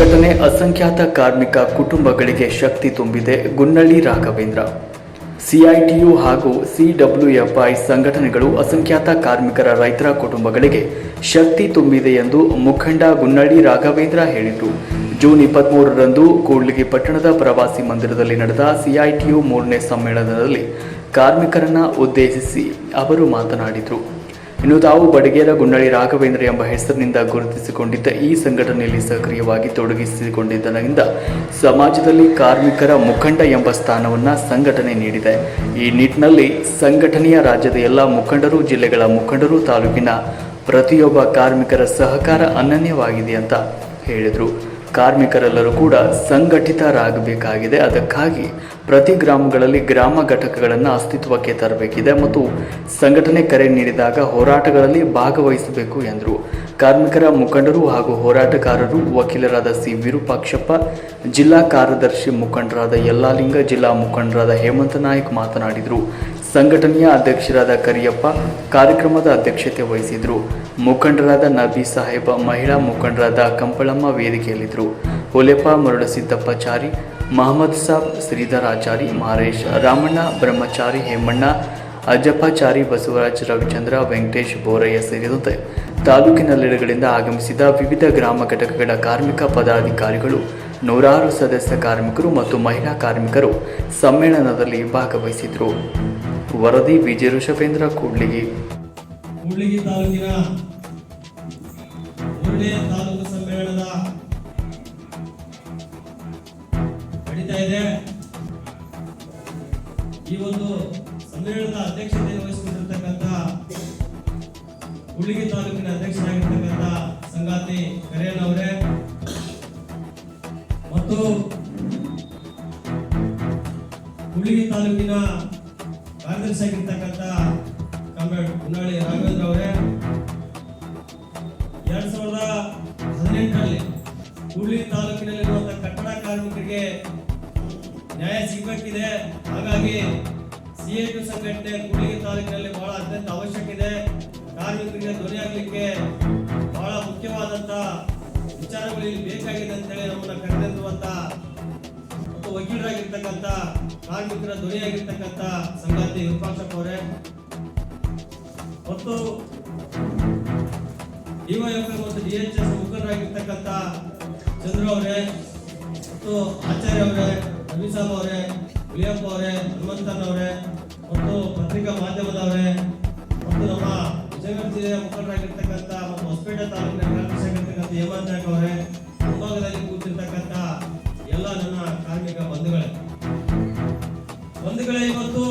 ಸಂಘಟನೆ ಅಸಂಖ್ಯಾತ ಕಾರ್ಮಿಕ ಕುಟುಂಬಗಳಿಗೆ ಶಕ್ತಿ ತುಂಬಿದೆ ಗುನ್ನಳ್ಳಿ ರಾಘವೇಂದ್ರ. ಸಿಐಟಿಯು ಹಾಗೂ ಸಿಡಬ್ಲ್ಯೂಎಫ್ಐ ಸಂಘಟನೆಗಳು ಅಸಂಖ್ಯಾತ ಕಾರ್ಮಿಕರ ರೈತರ ಕುಟುಂಬಗಳಿಗೆ ಶಕ್ತಿ ತುಂಬಿದೆ ಎಂದು ಮುಖಂಡ ಗುನ್ನಳ್ಳಿ ರಾಘವೇಂದ್ರ ಹೇಳಿದರು. ಜೂನ್ ಇಪ್ಪತ್ತ್ಮೂರರಂದು ಕೂಡ್ಲಿಗಿ ಪಟ್ಟಣದ ಪ್ರವಾಸಿ ಮಂದಿರದಲ್ಲಿ ನಡೆದ ಸಿಐಟಿಯು ಮೂರನೇ ಸಮ್ಮೇಳನದಲ್ಲಿ ಕಾರ್ಮಿಕರನ್ನ ಉದ್ದೇಶಿಸಿ ಅವರು ಮಾತನಾಡಿದರು. ಇನ್ನು ತಾವು ಬಡಗೇರ ಗುಂಡಳಿ ರಾಘವೇಂದ್ರ ಎಂಬ ಹೆಸರಿನಿಂದ ಗುರುತಿಸಿಕೊಂಡಿದ್ದ ಈ ಸಂಘಟನೆಯಲ್ಲಿ ಸಕ್ರಿಯವಾಗಿ ತೊಡಗಿಸಿಕೊಂಡಿದ್ದರಿಂದ ಸಮಾಜದಲ್ಲಿ ಕಾರ್ಮಿಕರ ಮುಖಂಡ ಎಂಬ ಸ್ಥಾನವನ್ನು ಸಂಘಟನೆ ನೀಡಿದೆ. ಈ ನಿಟ್ಟಿನಲ್ಲಿ ಸಂಘಟನೆಯ ರಾಜ್ಯದ ಎಲ್ಲ ಮುಖಂಡರು, ಜಿಲ್ಲೆಗಳ ಮುಖಂಡರು, ತಾಲೂಕಿನ ಪ್ರತಿಯೊಬ್ಬ ಕಾರ್ಮಿಕರ ಸಹಕಾರ ಅನನ್ಯವಾಗಿದೆ ಅಂತ ಹೇಳಿದರು. ಕಾರ್ಮಿಕರೆಲ್ಲರೂ ಕೂಡ ಸಂಘಟಿತರಾಗಬೇಕಾಗಿದೆ. ಅದಕ್ಕಾಗಿ ಪ್ರತಿ ಗ್ರಾಮಗಳಲ್ಲಿ ಗ್ರಾಮ ಘಟಕಗಳನ್ನು ಅಸ್ತಿತ್ವಕ್ಕೆ ತರಬೇಕಿದೆ ಮತ್ತು ಸಂಘಟನೆ ಕರೆ ನೀಡಿದಾಗ ಹೋರಾಟಗಳಲ್ಲಿ ಭಾಗವಹಿಸಬೇಕು ಎಂದರು. ಕಾರ್ಮಿಕರ ಮುಖಂಡರು ಹಾಗೂ ಹೋರಾಟಗಾರರು, ವಕೀಲರಾದ ಸಿ. ವಿರೂಪಾಕ್ಷಪ್ಪ, ಜಿಲ್ಲಾ ಕಾರ್ಯದರ್ಶಿ ಮುಖಂಡರಾದ ಯಲ್ಲಾಲಿಂಗ, ಜಿಲ್ಲಾ ಮುಖಂಡರಾದ ಹೇಮಂತ ನಾಯಕ್ ಮಾತನಾಡಿದರು. ಸಂಘಟನೆಯ ಅಧ್ಯಕ್ಷರಾದ ಕರಿಯಪ್ಪ ಕಾರ್ಯಕ್ರಮದ ಅಧ್ಯಕ್ಷತೆ ವಹಿಸಿದರು. ಮುಖಂಡರಾದ ನಬಿ ಸಾಹೇಬ, ಮಹಿಳಾ ಮುಖಂಡರಾದ ಕಂಪಳಮ್ಮ ವೇದಿಕೆಯಲ್ಲಿದ್ದರು. ಹೊಲೆಪ್ಪ ಮರುಳಸಿದ್ದಪ್ಪಾಚಾರಿ ಮಹಮ್ಮದ್ ಸಾಬ್ ಶ್ರೀಧರಾಚಾರಿ ಮಾರೇಶ್, ರಾಮಣ್ಣ, ಬ್ರಹ್ಮಚಾರಿ ಹೇಮಣ್ಣ ಅಜ್ಜಪ್ಪಾಚಾರಿ ಬಸವರಾಜ್ ರವಿಚಂದ್ರ, ವೆಂಕಟೇಶ್ ಬೋರಯ್ಯ ಸೇರಿದಂತೆ ತಾಲೂಕಿನೆಲ್ಲೆಡೆಗಳಿಂದ ಆಗಮಿಸಿದ ವಿವಿಧ ಗ್ರಾಮ ಘಟಕಗಳ ಕಾರ್ಮಿಕ ಪದಾಧಿಕಾರಿಗಳು, ನೂರಾರು ಸದಸ್ಯ ಕಾರ್ಮಿಕರು ಮತ್ತು ಮಹಿಳಾ ಕಾರ್ಮಿಕರು ಸಮ್ಮೇಳನದಲ್ಲಿ ಭಾಗವಹಿಸಿದರು. ವರದಿ ವಿಜಯ ಋಷಭೇಂದ್ರ, ಕೂಡ್ಲಿಗಿ. ಕೂಡ್ಲಿಗಿ ತಾಲೂಕಿನ ತಾಲೂಕು ಸಮ್ಮೇಳನದ ಈ ಒಂದು ಸಮ್ಮೇಳನದ ಅಧ್ಯಕ್ಷತೆ ವಹಿಸಿಕೊಂಡಿರ್ತಕ್ಕಂಥ ಕೂಡ್ಲಿಗಿ ತಾಲೂಕಿನ ಅಧ್ಯಕ್ಷರಾಗಿರ್ತಕ್ಕಂಥ ಸಂಗಾತಿ ಕರೇನ್ ಅವರೇ. ಮತ್ತು ಕೂಡ್ಲಿಗಿ ತಾಲೂಕಿನ ಕಾರ್ಯದರ್ಶಿ ಆಗಿರ್ತಕ್ಕಂಥ ಕಾಮ್ರೇಡ್ ಕುನ್ನಾಳಿ ರಾಘವೇಂದ್ರ ಅವರೇ. ಎರಡ್ ಸಾವಿರದ ಹದಿನೆಂಟರಲ್ಲಿ ಕೂಡ್ಲಿಗಿ ತಾಲೂಕಿನಲ್ಲಿರುವಂತಹ ಕಟ್ಟಡ ಕಾರ್ಮಿಕರಿಗೆ ನ್ಯಾಯ ಸಿಗಬೇಕಿದೆ. ಹಾಗಾಗಿ ಸಿಎಟು ಸಂಘಟನೆ ಕೂಡ್ಲಿಗಿ ತಾಲೂಕಿನಲ್ಲಿ ಬಹಳ ಅತ್ಯಂತ ಅವಶ್ಯಕ ಇದೆ ಕಾರ್ಮಿಕರಿಗೆ ದೊರೆಯಾಗಲಿಕ್ಕೆ ಬಹಳ ಮುಖ್ಯವಾದಂತ ವಿಚಾರಗಳು ಇಲ್ಲಿ ಬೇಕಾಗಿದೆ ಅಂತೇಳಿ ನಮ್ಮನ್ನ ಕರೆದಿರುವಂತ ಮತ್ತು ವಕೀಲರಾಗಿರ್ತಕ್ಕಂಥ ಕಾರ್ಮಿಕರ ಧ್ವನಿಯಾಗಿರ್ತಕ್ಕಂಥ ಸಂಗಾತಿ ವಿರೂಪಾಕ್ಷಪ್ಪ ಅವರೇ. ಮತ್ತು ಡಿವೈಎಫ್ ಮತ್ತು ಡಿಎಚ್ಎಸ್ ಮುಖಂಡರಾಗಿರ್ತಕ್ಕಂಥ ಚಂದ್ರ ಅವರೇ, ಮತ್ತು ಆಚಾರ್ಯ ಅವರೇ ರವಿಸಾಬ್ ಅವರೇ, ಹುಲಿಯಪ್ಪ ಅವರೇ, ಹನುಮಂತನ್ ಅವರೇ ಮತ್ತು ಪತ್ರಿಕಾ ಮಾಧ್ಯಮದವರೇ ಮತ್ತು ನಮ್ಮ ವಿಜಯನಗರ ಜಿಲ್ಲೆಯ ಮುಖಂಡರಾಗಿರ್ತಕ್ಕಂಥ ಮತ್ತು ಹೊಸಪೇಟೆ ತಾಲೂಕಿನ ಕಾರ್ಯದರ್ಶಿಯಾಗಿರ್ತಕ್ಕಂಥ ಹೇಮಂತ್ ನಾಯಕ್ ಅವರೇ, ಮುಂಭಾಗದಲ್ಲಿ ಕೂತಿರ್ತಕ್ಕಂಥ ಎಲ್ಲ ನನ್ನ ಕಾರ್ಮಿಕ ಬಂಧುಗಳೇ. ಬಂಧುಗಳೇ, ಇವತ್ತು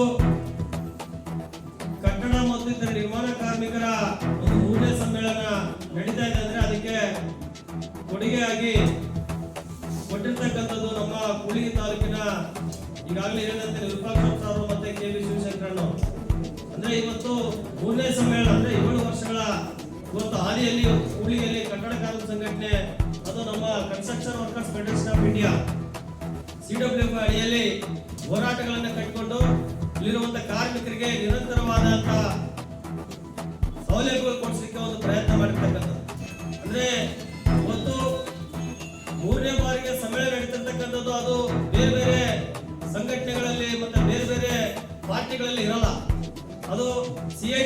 ಕಟ್ಟಡ ಮತ್ತು ಇತರ ನಿರ್ಮಾಣ ಕಾರ್ಮಿಕರ ಒಂದು ಮೂರನೇ ಸಮ್ಮೇಳನ ನಡೀತಾ ಇದೆ ಅಂದ್ರೆ ಅದಕ್ಕೆ ಕೊಡುಗೆಯಾಗಿ ಕೊಟ್ಟಿರ್ತಕ್ಕಂಥದ್ದು ನಮ್ಮ ಕುಳಿಗಿ ತಾಲೂಕಿನ ಈಗಾಗಲೇ ಹೇಳಿದಂತೆ ವಿರೂಪಾಕ್ಷಪ್ಪ ಅವರು ಮತ್ತೆ ಕೆ ಬಿ ಶಿವಶಂಕರಣ್ಣ ಅಂದ್ರೆ ಇವತ್ತು ಮೂರನೇ ಸಮ್ಮೇಳನ, ಅಂದ್ರೆ ಏಳು ವರ್ಷಗಳ ಇವತ್ತು ಹಾದಿಯಲ್ಲಿ ಹುಳಿಯಲ್ಲಿ ಕಟ್ಟಡ ಕಾರ್ಮಿಕ ಸಂಘಟನೆ, ಅದು ನಮ್ಮ construction workers federation of India. CW ಅಡಿಯಲ್ಲಿ ಹೋರಾಟಗಳನ್ನು ಕಟ್ಟಿಕೊಂಡು ಇಲ್ಲಿರುವಂತ ಕಾರ್ಮಿಕರಿಗೆ ನಿರಂತರವಾದಂತಹ ಸೌಲಭ್ಯಗಳು ಕೊಡಿಸಲಿಕ್ಕೆ ಒಂದು ಪ್ರಯತ್ನ ಮಾಡಿರ್ತಕ್ಕಂಥದ್ದು ಅಂದ್ರೆ ಇವತ್ತು ಮೂರನೇ ಬಾರಿಗೆ ಸಮ್ಮೇಳನ ನಡೀತಿರ್ತಕ್ಕಂಥದ್ದು ಅದು ಬೇರೆ ಬೇರೆ ಸಂಘಟನೆಗಳಲ್ಲಿ ಮತ್ತೆ ಬೇರೆ ಬೇರೆ ಪಾರ್ಟಿಗಳಲ್ಲಿ ಇರಲ್ಲ. ಅದು C I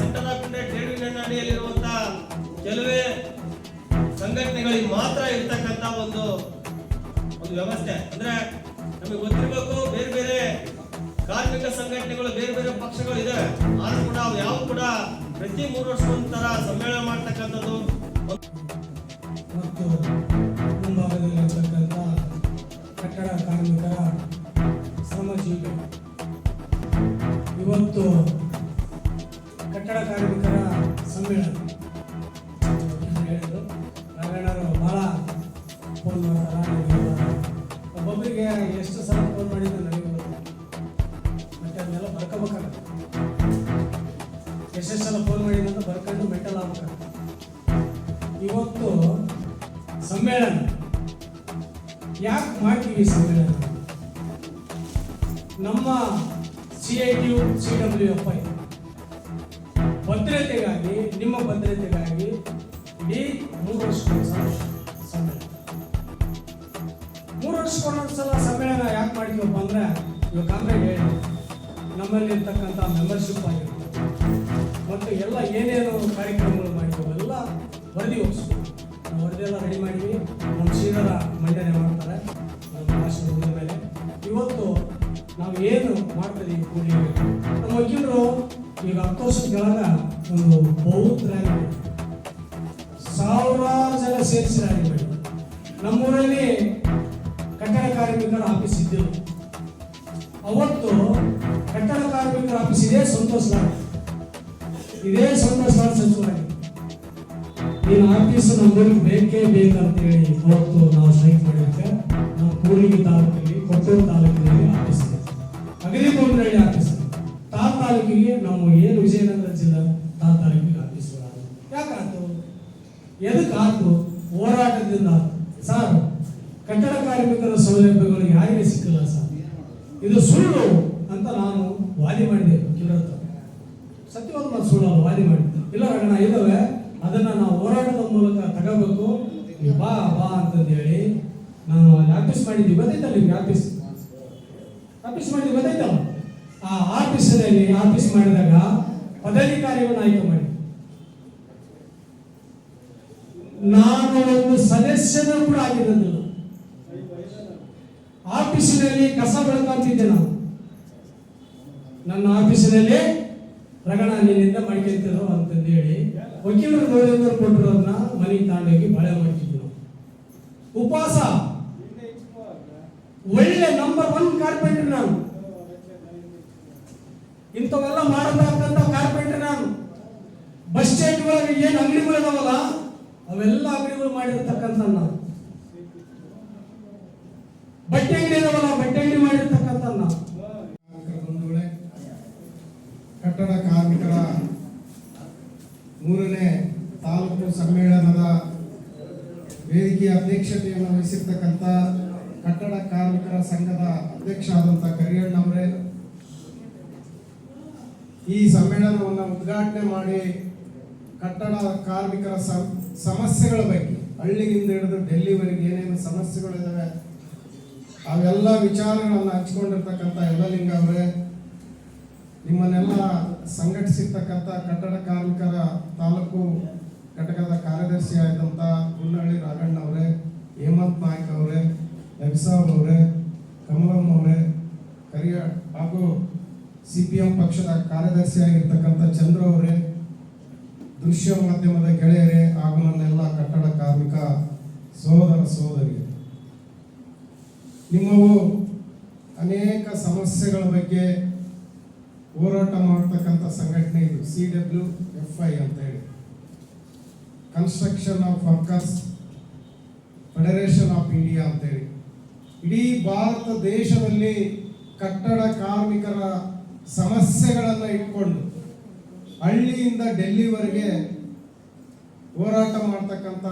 centre of India trade union ಕೆಲವೇ ಸಂಘಟನೆಗಳಿಗೆ ಮಾತ್ರ ಇರ್ತಕ್ಕಂಥ ಒಂದು ಒಂದು ವ್ಯವಸ್ಥೆ. ಅಂದ್ರೆ ನಮಗೆ ಗೊತ್ತಿರಬೇಕು ಬೇರೆ ಬೇರೆ ಕಾರ್ಮಿಕ ಸಂಘಟನೆಗಳು, ಬೇರೆ ಬೇರೆ ಪಕ್ಷಗಳು ಇದಾವೆ. ಆದ್ರೂ ಕೂಡ ಅವು ಯಾವ ಕೂಡ ಪ್ರತಿ ಮೂರು ವರ್ಷ ಒಂಥರ ಸಮ್ಮೇಳನ ಮಾಡ್ತಕ್ಕಂಥದ್ದು ಮತ್ತು ಮುಂಭಾಗದಲ್ಲಿರ್ತಕ್ಕಂಥ ಕಟ್ಟಡ ಕಾರ್ಮಿಕರ ಶ್ರಮಜೀವಿ. ಇವತ್ತು ಕಟ್ಟಡ ಕಾರ್ಮಿಕರ ಸಮ್ಮೇಳನ. ಅಂತ ಹೇಳಿದ್ರು. ನಾವೇನಾದ್ರು ಭಾಳ ಫೋನ್ ಮಾಡ್ತಾರೆ ಒಬ್ಬೊಬ್ಬರಿಗೆ ಎಷ್ಟು ಸಲ ಫೋನ್ ಮಾಡಿದ್ರು ನನಗೆ ಮತ್ತೆ ಅದನ್ನೆಲ್ಲ ಬರ್ಕೋಬೇಕಾಗತ್ತೆ. ಎಷ್ಟೆಷ್ಟು ಸಲ ಫೋನ್ ಮಾಡಿದಂತ ಬರ್ಕೊಂಡು ಮೆಂಟಲ್ ಆಗ್ಬೇಕಾಗತ್ತೆ ಇವತ್ತು ಸಮ್ಮೇಳನ. ಯಾಕೆ ಮಾಡ್ತೀವಿ ಸಮ್ಮೇಳನ ನಮ್ಮ C I T U, C W F I ಭದ್ರತೆಗಾಗಿ, ನಿಮ್ಮ ಭದ್ರತೆಗಾಗಿ ಇಡೀ ಮೂರು ವರ್ಷಗಳ ಸಮ್ಮೇಳನ. ಸಲ ಸಮ್ಮೇಳನ ಯಾಕೆ ಮಾಡ್ತೀವಪ್ಪ ಅಂದ್ರೆ, ಇವಾಗ ಕಾಂಗ್ರೆಸ್ ಹೇಳಿ, ನಮ್ಮಲ್ಲಿ ಇರ್ತಕ್ಕಂಥ ಮೆಂಬರ್ಶಿಪ್ ಆಗಿರುತ್ತೆ ಮತ್ತು ಎಲ್ಲ ಏನೇನು ಕಾರ್ಯಕ್ರಮಗಳು ಮಾಡಿದ್ವು ಎಲ್ಲ ವರದಿ ಹೋಗಿಸ್ತೀವಿ ಇದೇ ಸಂತೋಷ್ ಲಾಡ್ ಸಚಿವರಾಗಿ. ನೀನು ಆಫೀಸ್ ನಮ್ಮೂರಿಗೆ ಬೇಕೇ ಬೇಕಂತೇಳಿ ಅವತ್ತು ನಾವು ಸೈನ್ ಮಾಡಿದ್ದೆ ನಾವು ಕೂಡ್ಲಿಗಿ ತಾಲೂಕಲ್ಲಿ ಕೊಟ್ಟೂರು ತಾಲೂಕಿನಲ್ಲಿ ಆಫೀಸ್ ಅಗದಿ ಕೊಂಡ್ರಳ್ಳಿ ಆಫೀಸ್. ತಾ ತಾಲೂಕಿಗೆ ನಾವು ಏನು ವಿಜಯನಗರ ಜಿಲ್ಲಾ ತಾ ತಾಲೂಕಿಗೆ ಆಫೀಸ್ ಯಾಕಾಯ್ತು? ಆತು ಹೋರಾಟದಿಂದ. ಸರ್, ಕಟ್ಟಡ ಕಾರ್ಮಿಕರ ಸೌಲಭ್ಯಗಳು ಯಾರಿಗೆ ಸಿಕ್ಕಿಲ್ಲ ಸರ್? ಇದು ಸುಳ್ಳು ಅಂತ ನಾನು ವಾದಿ ಮಾಡಿದೆ ಹತ್ರ. ಸತ್ಯವಾದ ಮಾತು ಸುಳ್ಳು ಅಲ್ಲ ವಾದಿ ಮಾಡಿ ಇಲ್ಲ ರಗಣ ಇದಾವೆ ಅದನ್ನ ನಾವು ಹೋರಾಟದ ಮೂಲಕ ತಗೋಬೇಕು. ಬಾ ಬಾ ಅಂತಂದು ಹೇಳಿ ನಾನು ಆಫೀಸ್ ಮಾಡಿದ್ವಿ. ಬಂದೈತಲ್ಲ ನಿಮ್ಗೆ ಆಫೀಸ್ ಆಫೀಸ್ ಮಾಡಿದ್ವಿ ಗೊತ್ತೈತಲ್ಲ ಆ ಆಫೀಸಿನಲ್ಲಿ ಆಫೀಸ್ ಮಾಡಿದಾಗ ಪದಾಧಿಕಾರಿಗಳನ್ನು ಆಯ್ಕೆ ಮಾಡಿ. ನಾನು ಒಂದು ಸದಸ್ಯನ ಕೂಡ ಆಗಿರೋದಿಲ್ಲ ಆಫೀಸಿನಲ್ಲಿ ಕಸ ಬೆಳಕಂತಿದ್ದೆ ನಾನು. ನನ್ನ ಆಫೀಸಿನಲ್ಲಿ ರಗಣ ನಿನ್ನಿಂದ ಮಾಡ್ಕೊಂತಿರೋ ಅಂತಂದು ಹೇಳಿ ವಕೀಲರು ನೋಡಿದ್ರು ಕೊಟ್ಟಿರೋದನ್ನ ಮನೆ ತಗೊಂಡೋಗಿ ಬಾಳೆ ಮಾಡ್ತಿದ್ವಿ ನಾವು ಉಪವಾಸ. ಒಳ್ಳೆ ನಂಬರ್ ಒನ್ ಕಾರ್ಪೆಂಟರ್ ನಾನು. ಇಂಥವೆಲ್ಲ ಮಾಡಬೇಕಂತ ಕಾರ್ಪೆಂಟರ್ ನಾನು. ಬಸ್ ಸ್ಟ್ಯಾಂಡ್ ಒಳಗೆ ಏನು ಅಂಗಡಿಗಳಿದಾವಲ್ಲ ಅವೆಲ್ಲ ಅಂಗಡಿಗಳು ಮಾಡಿರ್ತಕ್ಕಂಥ ನಾನು ಬಟ್ಟೆ ಅಂಗಡಿ ಇದಾವಲ್ಲ ಬಟ್ಟೆ ಅಂಗಡಿ ಮಾಡಿರ್ತಕ್ಕಂಥ ನಾನು ಕಾರ್ಮಿಕರ ಬಂಧುಗಳೇ ಕಟ್ಟಡ ಕಾರ್ಮಿಕರ ಮೂರನೇ ತಾಲೂಕು ಸಮ್ಮೇಳನದ ವೇದಿಕೆಯ ಅಧ್ಯಕ್ಷತೆಯನ್ನು ವಹಿಸಿರ್ತಕ್ಕಂಥ ಕಟ್ಟಡ ಕಾರ್ಮಿಕರ ಸಂಘದ ಅಧ್ಯಕ್ಷ ಆದಂಥ ಕರಿಯಣ್ಣವರೇ, ಈ ಸಮ್ಮೇಳನವನ್ನು ಉದ್ಘಾಟನೆ ಮಾಡಿ ಕಟ್ಟಡ ಕಾರ್ಮಿಕರ ಸಮಸ್ಯೆಗಳ ಬಗ್ಗೆ ಹಳ್ಳಿಯಿಂದ ಹಿಡಿದು ಡೆಲ್ಲಿವರೆಗೆ ಏನೇನು ಸಮಸ್ಯೆಗಳಿದ್ದಾವೆ ಅವೆಲ್ಲ ವಿಚಾರಗಳನ್ನು ಹಚ್ಕೊಂಡಿರ್ತಕ್ಕಂಥ ಯಲ್ಲಲಿಂಗ ಅವರೇ, ನಿಮ್ಮನ್ನೆಲ್ಲ ಸಂಘಟಿಸಿರ್ತಕ್ಕಂಥ ಕಟ್ಟಡ ಕಾರ್ಮಿಕರ ತಾಲೂಕು ಘಟಕದ ಕಾರ್ಯದರ್ಶಿ ಆದಂಥ ಹುಲ್ಲಹಳ್ಳಿ ರಾಘಣ್ಣ ಅವರೇ, ಹೇಮಂತ್ ನಾಯ್ಕ ಅವರೇ ನಬಿಸಾಬ್ ಅವರೇ ಕಮಲಮ್ಮ ಅವರೇ, ಕರಿಯ ಹಾಗೂ ಸಿ ಪಿ ಎಂ ಪಕ್ಷದ ಕಾರ್ಯದರ್ಶಿಯಾಗಿರ್ತಕ್ಕಂಥ ಚಂದ್ರ ಅವರೇ, ದೃಶ್ಯ ಮಾಧ್ಯಮದ ಗೆಳೆಯರೇ ಹಾಗೂ ನನ್ನೆಲ್ಲ ಕಟ್ಟಡ ಕಾರ್ಮಿಕ ಸಹೋದರ ಸಹೋದರಿ ನಿಮ್ಮವು ಅನೇಕ ಸಮಸ್ಯೆಗಳ ಬಗ್ಗೆ ಹೋರಾಟ ಮಾಡ್ತಕ್ಕಂಥ ಸಂಘಟನೆ ಇದು ಸಿ ಡಬ್ಲ್ಯೂ ಎಫ್ ಐ ಅಂತ ಹೇಳಿ. Construction of workers federation of India ಅಂತೇಳಿ. ಇಡೀ ಭಾರತ ದೇಶದಲ್ಲಿ ಕಟ್ಟಡ ಕಾರ್ಮಿಕರ ಸಮಸ್ಯೆಗಳನ್ನು ಇಟ್ಕೊಂಡು ಹಳ್ಳಿಯಿಂದ ಡೆಲ್ಲಿವರೆಗೆ ಹೋರಾಟ ಮಾಡ್ತಕ್ಕಂಥ,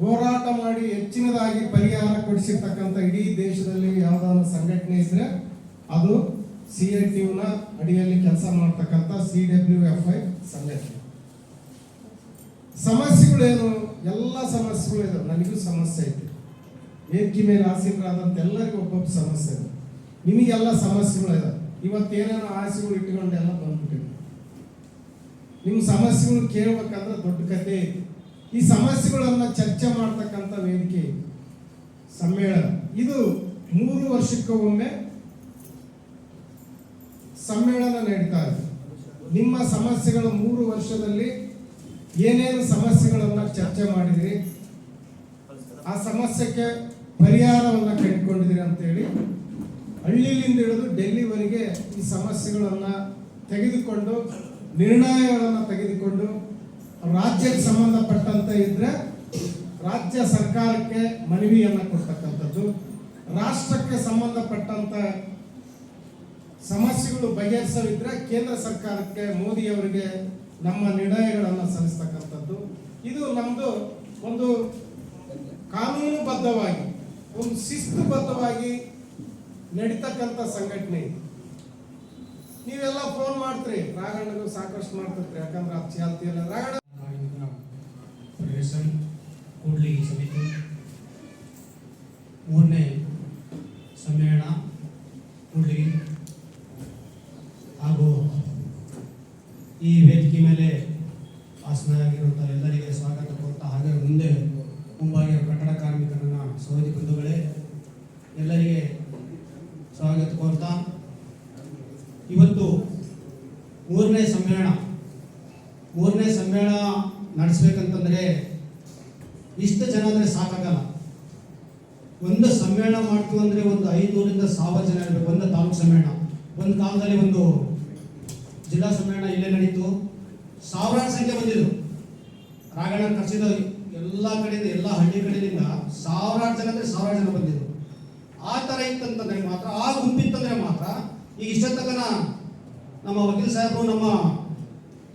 ಹೋರಾಟ ಮಾಡಿ ಹೆಚ್ಚಿನದಾಗಿ ಪರಿಹಾರ ಕೊಡಿಸಿರ್ತಕ್ಕಂಥ ಇಡೀ ದೇಶದಲ್ಲಿ ಯಾವುದಾದ್ರು ಸಂಘಟನೆ ಇದ್ರೆ ಅದು ಸಿ ಎ ಟಿ ಅಡಿಯಲ್ಲಿ ಕೆಲಸ ಮಾಡ್ತಕ್ಕಂಥ ಸಿ ಡಬ್ಲ್ಯೂ ಎಫ್ ಐ ಸಂಘಟನೆ. ಸಮಸ್ಯೆಗಳೇನು? ಎಲ್ಲ ಸಮಸ್ಯೆಗಳು ಇದಾವೆ ನನಗೂ ಸಮಸ್ಯೆ ಐತೆ. ವೇದಿಕೆ ಮೇಲೆ ಆಸೀನರಾದಂತ ಎಲ್ಲರಿಗೂ ಒಬ್ಬೊಬ್ಬ ಸಮಸ್ಯೆ ಇದೆ. ನಿಮಗೆಲ್ಲ ಸಮಸ್ಯೆಗಳು ಇದಾವೆ ಇವತ್ತೇನೇನೋ ಆಸೆಗಳು ಇಟ್ಕೊಂಡು ಎಲ್ಲ ಬಂದ್ಬಿಟ್ಟಿದೆ. ನಿಮ್ಮ ಸಮಸ್ಯೆಗಳು ಕೇಳ್ಬೇಕಂದ್ರೆ ದೊಡ್ಡ ಕಥೆ ಐತಿ. ಈ ಸಮಸ್ಯೆಗಳನ್ನ ಚರ್ಚೆ ಮಾಡ್ತಕ್ಕಂಥ ವೇದಿಕೆ ಸಮ್ಮೇಳನ. ಇದು ಮೂರು ವರ್ಷಕ್ಕೊಮ್ಮೆ ಸಮ್ಮೇಳನ ನಡೀತಾ ಇದೆ. ನಿಮ್ಮ ಸಮಸ್ಯೆಗಳು ಮೂರು ವರ್ಷದಲ್ಲಿ ಏನೇನು ಸಮಸ್ಯೆಗಳನ್ನ ಚರ್ಚೆ ಮಾಡಿದಿರಿ? ಆ ಸಮಸ್ಯೆಗೆ ಪರಿಹಾರವನ್ನ ಕಂಡುಕೊಂಡಿದ್ದೀರಿ ಅಂತೇಳಿ ಹಳ್ಳಿಲಿಂದ ಹಿಡಿದು ಡೆಲ್ಲಿವರೆಗೆ ಈ ಸಮಸ್ಯೆಗಳನ್ನ ತೆಗೆದುಕೊಂಡು, ನಿರ್ಣಯಗಳನ್ನು ತೆಗೆದುಕೊಂಡು ರಾಜ್ಯಕ್ಕೆ ಸಂಬಂಧಪಟ್ಟಂತೆ ಇದ್ರೆ ರಾಜ್ಯ ಸರ್ಕಾರಕ್ಕೆ ಮನವಿಯನ್ನ ಕೊಡ್ತಕ್ಕಂಥದ್ದು, ರಾಷ್ಟ್ರಕ್ಕೆ ಸಂಬಂಧಪಟ್ಟಂತ ಸಮಸ್ಯೆಗಳು ಬಗೆಹರಿಸಲಿದ್ರೆ ಕೇಂದ್ರ ಸರ್ಕಾರಕ್ಕೆ ಮೋದಿ ಅವರಿಗೆ ನಮ್ಮ ನಿರ್ಣಯಗಳನ್ನು ಸಲ್ಲಿಸ್ತಕ್ಕಂಥದ್ದು. ಇದು ನಮ್ಮದು ಒಂದು ಕಾನೂನುಬದ್ಧವಾಗಿ, ಒಂದು ಶಿಸ್ತುಬದ್ಧವಾಗಿ ನಡೀತಕ್ಕಂಥ ಸಂಘಟನೆ ಇದು. ನೀವೆಲ್ಲ ಫೋನ್ ಮಾಡ್ತೀರಿ. ರಾಘಣ್ಣಗೂ ಸಾಕಷ್ಟು ಮಾಡ್ತಿರ್ತೀರಿ, ಯಾಕಂದ್ರೆ ಚಾಲ್ತಿ ರಾಗಣ ರಾಘಣ್ಣ ಫೆಡರೇಷನ್ ಸಮಿತಿ. ಮೂರನೇ ಸಮ್ಮೇಳನ ಕೂಡ್ಲಿಗಿ ಹಾಗೂ ಈ ವೇದಿಕೆ ಮೇಲೆ ಆಸನಾಗಿರುವಂಥ ಎಲ್ಲರಿಗೆ ಸ್ವಾಗತ ಕೊಡ್ತಾ ಹಾಗೆ ಮುಂದೆ ಮುಂಬಾಗಿಯ ಕಟ್ಟಡ ಕಾರ್ಮಿಕರನ್ನ ಸಹೋದರಿ ಬಂಧುಗಳೇ, ಎಲ್ಲರಿಗೆ ಸ್ವಾಗತ ಕೋರ್ತಾ ಇವತ್ತು ಮೂರನೇ ಸಮ್ಮೇಳನ. ಮೂರನೇ ಸಮ್ಮೇಳನ ನಡೆಸ್ಬೇಕಂತಂದ್ರೆ ಇಷ್ಟು ಜನ ಅಂದರೆ ಸಾಕಾಗಲ್ಲ. ಒಂದು ಸಮ್ಮೇಳನ ಮಾಡ್ತೀವಿ ಅಂದ್ರೆ ಒಂದು ಐನೂರಿಂದ ಸಾವಿರ ಜನ ಇರಬೇಕು. ಒಂದು ತಾಲೂಕು ಸಮ್ಮೇಳನ. ಒಂದು ಕಾಲದಲ್ಲಿ ಒಂದು ಜಿಲ್ಲಾ ಸಮ್ಮೇಳನ ಇಲ್ಲೇ ನಡೀತು. ಸಾವಿರಾರು ಸಂಖ್ಯೆ ಬಂದಿದ್ರು ರಾಗಣ್ಣ ಕರೆಸಿದ ಎಲ್ಲ ಕಡೆಯಿಂದ, ಎಲ್ಲ ಹಳ್ಳಿ ಕಡೆಯಿಂದ ಸಾವಿರಾರು ಜನ ಅಂದರೆ ಸಾವಿರಾರು ಜನ ಬಂದಿದ್ರು. ಆ ಥರ ಇತ್ತಂತಂದ್ರೆ ಮಾತ್ರ, ಆ ಗುಂಪಿತ್ತಂದ್ರೆ ಮಾತ್ರ ಈಗ ಇಷ್ಟೊತ್ತಕನ ನಮ್ಮ ವಕೀಲ್ ಸಾಹೇಬರು, ನಮ್ಮ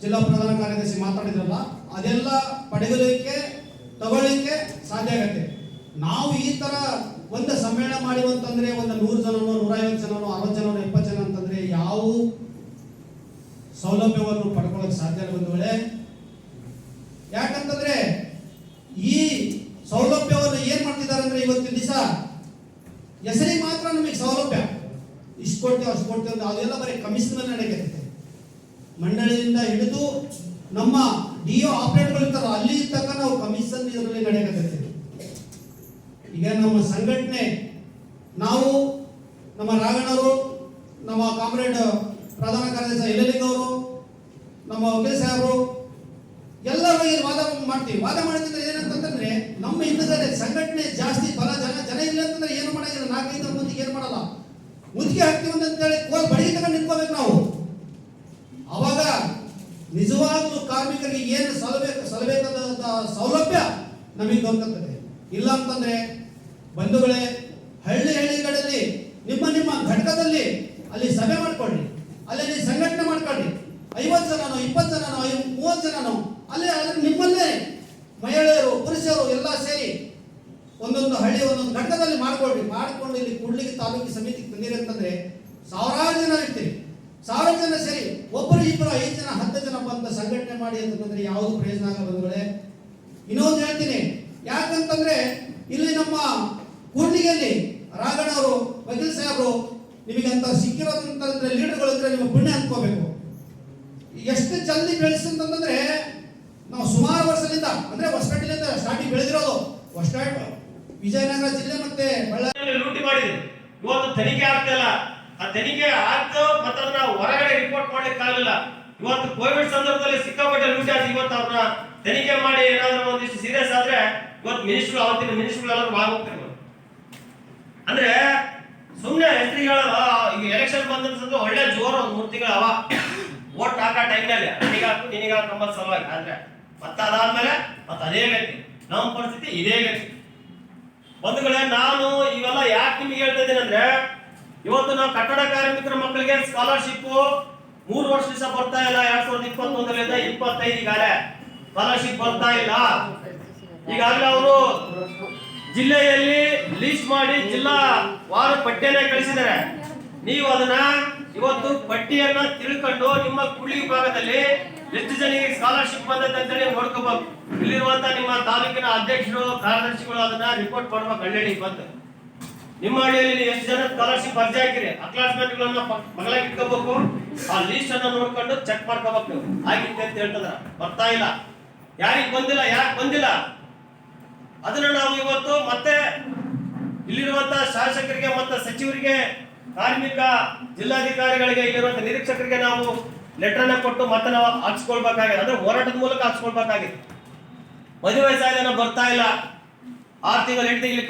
ಜಿಲ್ಲಾ ಪ್ರಧಾನ ಕಾರ್ಯದರ್ಶಿ ಮಾತಾಡಿದ್ರಲ್ಲ, ಅದೆಲ್ಲ ಪಡೆಯಲಿಕ್ಕೆ ತಗೊಳ್ಳಿಕ್ಕೆ ಸಾಧ್ಯ ಆಗತ್ತೆ. ನಾವು ಈ ಥರ ಒಂದು ಸಮ್ಮೇಳನ ಮಾಡಿವಂತಂದ್ರೆ ಒಂದು ನೂರು ಜನನೋ, ನೂರೈವತ್ತು ಜನನೋ, ಅರವತ್ತು ಜನನೋ ಎಪ್ಪತ್ತು ಜನ ಅಂತಂದ್ರೆ ಯಾವ ಸೌಲಭ್ಯವನ್ನು ಪಡ್ಕೊಳ್ಳೋಕೆ ಸಾಧ್ಯ ಇಲ್ಲ ಒಂದು ವೇಳೆ. ಯಾಕಂತಂದ್ರೆ ಈ ಸೌಲಭ್ಯವನ್ನು ಏನ್ ಮಾಡ್ತಿದ್ದಾರೆ ಅಂದ್ರೆ ಇವತ್ತಿನ ದಿವಸ? ಹೆಸರಿಗೆ ಮಾತ್ರ ನಮಗೆ ಸೌಲಭ್ಯ. ಇಷ್ಟು ಕೊಡ್ತೇವೆ ಅಷ್ಟು ಕೊಡ್ತೇವೆ ಅಂತ ಅದೆಲ್ಲ ಬರೀ ಕಮಿಷನ್ ನಡೆಯುತ್ತೆ. ಮಂಡಳಿಯಿಂದ ಹಿಡಿದು ನಮ್ಮ ಡಿ ಒ ಆಪರೇಟರ್ಗಳು ಇರ್ತಾರ ಅಲ್ಲಿ ತನಕ ನಾವು ಕಮಿಷನ್ ಇದರಲ್ಲಿ ನಡೆಯುತ್ತೆ ಈಗ ನಮ್ಮ ಸಂಘಟನೆ, ನಾವು, ನಮ್ಮ ರಾಘಣ್ಣವರು ನಮ್ಮ ಕಾಮ್ರೇಡ್ ಪ್ರಧಾನ ಕಾರ್ಯದರ್ಶಿ ಯಲಲಿಂಗ ಅವರು ನಮ್ಮ ವಕೀಲ್ ಸಾಹೇಬರು ಇಲ್ಲಿ ವಾದ ಮಾಡ್ತೀವಿ. ವಾದ ಮಾಡಿದ್ರೆ ಏನಂತಂದ್ರೆ, ನಮ್ಮ ಹಿಂದಗಡೆ ಸಂಘಟನೆ ಜಾಸ್ತಿ ಬಲ ಜನ ಜನ ಇಲ್ಲ ಅಂತಂದ್ರೆ ಏನು ಮಾಡೋದಿಲ್ಲ ನಾಲ್ಕೈದು ಮಂದಿಗೆ ಏನು ಮಾಡಲ್ಲ. ಮುದುಕಿ ಹಾಕ್ತೀವಿ ಅಂತೇಳಿ ಕೋಲ್ ಬಡಿ ತಗೊಂಡು ನಿಂತ್ಕೋಬೇಕು ನಾವು. ಅವಾಗ ನಿಜವಾಗ್ಲೂ ಕಾರ್ಮಿಕರಿಗೆ ಏನು ಸಲಬೇಕು ಸಲಬೇಕಾದಂತಹ ಸೌಲಭ್ಯ ನಮಗೆ ದೊರಕುತ್ತದೆ. ಇಲ್ಲ ಅಂತಂದ್ರೆ ಬಂಧುಗಳೇ ಹಳ್ಳಿ ಹಳ್ಳಿಗಳಲ್ಲಿ ನಿಮ್ಮ ನಿಮ್ಮ ಘಟಕದಲ್ಲಿ ಅಲ್ಲಿ ಸಭೆ ಮಾಡ್ಕೊಳ್ಳಿ ಅಲ್ಲಿ ನೀವು ಸಂಘಟನೆ ಮಾಡ್ಕೊಳ್ಳಿ ಐವತ್ತು ಜನನೋ ಇಪ್ಪತ್ತು ಜನನೋ ಐ ಮೂವತ್ತು ಜನನೋ ಅಲ್ಲೇ ಅದ್ರ ನಿಮ್ಮಲ್ಲೇ ಮಹಿಳೆಯರು ಪುರುಷರು ಎಲ್ಲ ಸೇರಿ ಒಂದೊಂದು ಹಳ್ಳಿ ಒಂದೊಂದು ಘಟಕದಲ್ಲಿ ಮಾಡ್ಕೊಳ್ರಿ ಮಾಡ್ಕೊಂಡು ಇಲ್ಲಿ ಕೂಡ್ಲಿಗಿ ತಾಲೂಕು ಸಮಿತಿಗೆ ತಂದಿರಿ ಅಂತಂದ್ರೆ ಸಾವಿರಾರು ಜನ ಇರ್ತೀರಿ. ಸಾವಿರ ಜನ ಸೇರಿ ಒಬ್ಬರು ಇಬ್ಬರು ಐದು ಜನ, ಹತ್ತು ಜನ ಬಂದ ಸಂಘಟನೆ ಮಾಡಿ ಅಂತಂದ್ರೆ ಯಾವುದು ಪ್ರಯೋಜನ ಆಗ ಇನ್ನೊಂದು ಹೇಳ್ತೀನಿ, ಯಾಕಂತಂದ್ರೆ ಇಲ್ಲಿ ನಮ್ಮ ಕೂಡ್ಲಿಗೆಯಲ್ಲಿ ರಾಘಣ್ಣವರು ವಕೀಲ್ ಸಾಹೇಬರು ನಿಮಗೆ ಅಂತ ಸಿಕ್ಕಿರೋದಂತಂದ್ರೆ ಲೀಡರ್ಗಳು ಅಂದ್ರೆ ನೀವು ಪುಣ್ಯ ಅನ್ಕೋಬೇಕು. ಎಷ್ಟು ಜಲ್ದಿ ಬೆಳೆಸಂತಂದ್ರೆ ನಾವು ಸುಮಾರು ವರ್ಷದಿಂದ, ಅಂದ್ರೆ ಹೊಸಪೇಟೆಲಿಂದ ಸ್ಟಾರ್ಟಿಂಗ್ ಬೆಳೆದಿರೋದು ಹೊಸಪೇಟೆ, ವಿಜಯನಗರ ಜಿಲ್ಲೆ ಮತ್ತೆ ಬಳ್ಳಾರಿ. ಲೂಟಿ ಮಾಡಿದ್ರು ಇವತ್ತು ತನಿಖೆ ಆಗ್ತಿಲ್ಲ. ಆ ತನಿಖೆ ಆಗ್ತೋ ಮತ್ತೆ ಅದನ್ನ ಹೊರಗಡೆ ರಿಪೋರ್ಟ್ ಮಾಡ್ಲಿಕ್ಕೆ ಆಗಲಿಲ್ಲ ಇವತ್ತು ಕೋವಿಡ್ ಸಂದರ್ಭದಲ್ಲಿ ಸಿಕ್ಕಾಪಟ್ಟೆ ಲೂಟಿ ಆಯ್ತು ಇವತ್ತು ಅವ್ರನ್ನ ತನಿಖೆ ಮಾಡಿ ಏನಾದ್ರು ಒಂದಿಷ್ಟು ಸೀರಿಯಸ್ ಆದ್ರೆ ಇವತ್ತು ಮಿನಿಸ್ಟ್ರು ಅವತ್ತಿನ ಮಿನಿಸ್ಟ್ರು ಎಲ್ಲರೂ ಇವತ್ತು. ಅಂದ್ರೆ ಸುಮ್ಮನೆ ಹೆಸರುಗಳ ಈಗ ಎಲೆಕ್ಷನ್ ಬಂದಂತಂದ್ರೆ ಒಳ್ಳೆ ಜೋರು ಒಂದು ಮೂರು ತಿಂಗಳು ಅವ ಓಟ್ ಹಾಕೋ ಟೈಮ್ನಲ್ಲಿ ನಿನಗಾಕು ನಿನಗಾಕು ಸಲುವಾಗಿ. ಆದ್ರೆ ಮತ್ತೆ ಅದಾದ್ಮೇಲೆ ಮತ್ತೆ ಅದೇ ವ್ಯಕ್ತಿ ನಮ್ಮ ಪರಿಸ್ಥಿತಿ ಇದೇ ಗತಿ ಕಡೆ ನಾನು ಇವೆಲ್ಲ ಯಾಕೆ ನಿಮಗೆ ಹೇಳ್ತಾ ಇದ್ದೀನಿ ಅಂದ್ರೆ, ಇವತ್ತು ನಾವು ಕಟ್ಟಡ ಕಾರ್ಮಿಕರ ಮಕ್ಕಳಿಗೆ ಸ್ಕಾಲರ್ಶಿಪ್ ಮೂರು ವರ್ಷದಿಂದ ಬರ್ತಾ ಇಲ್ಲ, ಎರಡ್ ಸಾವಿರದ ಇಪ್ಪತ್ತೊಂದರಿಂದ ಇಪ್ಪತ್ತೈದು ಸ್ಕಾಲರ್ಶಿಪ್ ಬರ್ತಾ ಇಲ್ಲ. ಈಗಾಗಲೇ ಅವರು ಜಿಲ್ಲೆಯಲ್ಲಿ ಲೀಸ್ ಮಾಡಿ ಜಿಲ್ಲಾ ವಾರ ಪಟ್ಟಿಯನ್ನ ಕಳಿಸಿದ್ದಾರೆ. ನೀವು ಅದನ್ನ ಇವತ್ತು ಪಟ್ಟಿಯನ್ನ ತಿಳ್ಕೊಂಡು ನಿಮ್ಮ ಕುಳಿ ಭಾಗದಲ್ಲಿ ಎಷ್ಟು ಜನಿಗೆ ಸ್ಕಾಲರ್ಶಿಪ್ ಬಂದೈತೆ ಅಂತ ಹೇಳಿ ನೋಡ್ಕೋಬೇಕು. ಇಲ್ಲಿರುವಂತ ನಿಮ್ಮ ತಾಲೂಕಿನ ಅಧ್ಯಕ್ಷರು, ಕಾರ್ಯದರ್ಶಿಗಳು ಅದನ್ನ ರಿಪೋರ್ಟ್ ಮಾಡ್ಬೇಕು ಹಳ್ಳಿ ಬಂದು. ನಿಮ್ಮ ಹಳ್ಳಿಯಲ್ಲಿ ಎಷ್ಟು ಜನ ಸ್ಕಾಲರ್ಶಿಪ್ ಅರ್ಜಿ ಹಾಕಿರಿ ಅಕ್ಲಾಸ್ಮೆಂಟ್ಗಳನ್ನ ಮಗಳಾಗಿ ಇಟ್ಕೋಬೇಕು. ಆ ಲೀಸ್ಟ್ ಅನ್ನ ನೋಡ್ಕೊಂಡು ಚೆಕ್ ಮಾಡ್ಕೋಬೇಕು ನೀವು. ಆಗಿತ್ತೆ ಅಂತ ಹೇಳ್ತದ ಬರ್ತಾ ಇಲ್ಲ. ಯಾರಿಗೆ ಬಂದಿಲ್ಲ ಯಾಕೆ ಬಂದಿಲ್ಲ? ಅದನ್ನ ನಾವು ಇವತ್ತು ಮತ್ತೆ ಇಲ್ಲಿರುವಂತ ಶಾಸಕರಿಗೆ ಮತ್ತೆ ಸಚಿವರಿಗೆ ಕಾರ್ಮಿಕ ಜಿಲ್ಲಾಧಿಕಾರಿಗಳಿಗೆ ಇಲ್ಲಿರುವಂತಹ ನಿರೀಕ್ಷಕರಿಗೆ ನಾವು ಲೆಟರ್ ಅನ್ನ ಕೊಟ್ಟು ಮತ್ತೆ ನಾವು ಹಾಕ್ಸ್ಕೊಳ್ಬೇಕಾಗಿದೆ ಅಂದ್ರೆ ಹೋರಾಟದ ಮೂಲಕ ಹಾಕ್ಸ್ಕೊಳ್ಬೇಕಾಗಿದೆ ಮದುವೆ ವಯಸ್ಸಾದ ಬರ್ತಾ ಇಲ್ಲ. ಆರ್ ತಿಂಗಳು ಎಂಟು ತಿಂಗಳು